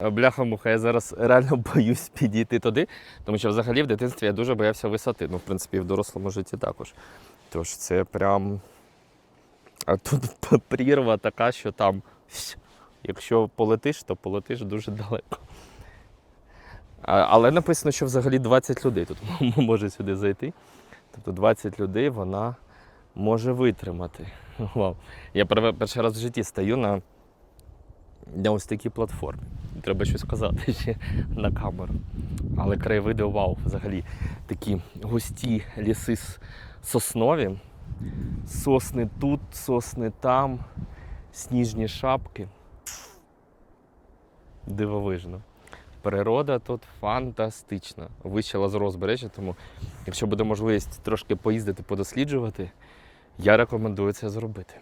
Бляха-муха, я зараз реально боюсь підійти туди, тому що взагалі в дитинстві я дуже боявся висоти. Ну, в принципі, і в дорослому житті також. Тож це прям. А тут прірва така, що там, якщо полетиш, то полетиш дуже далеко. Але написано, що взагалі 20 людей тут може сюди зайти. Тобто 20 людей вона може витримати. Вау. Я перший раз в житті стою на, на ось такій платформі. Треба щось сказати ще на камеру. Але краєвиди вау, взагалі такі густі ліси соснові. Сосни тут, сосни там, сніжні шапки. Дивовижно. Природа тут фантастична. Вище Лазурного узбережжя, тому якщо буде можливість трошки поїздити, подосліджувати, я рекомендую це зробити.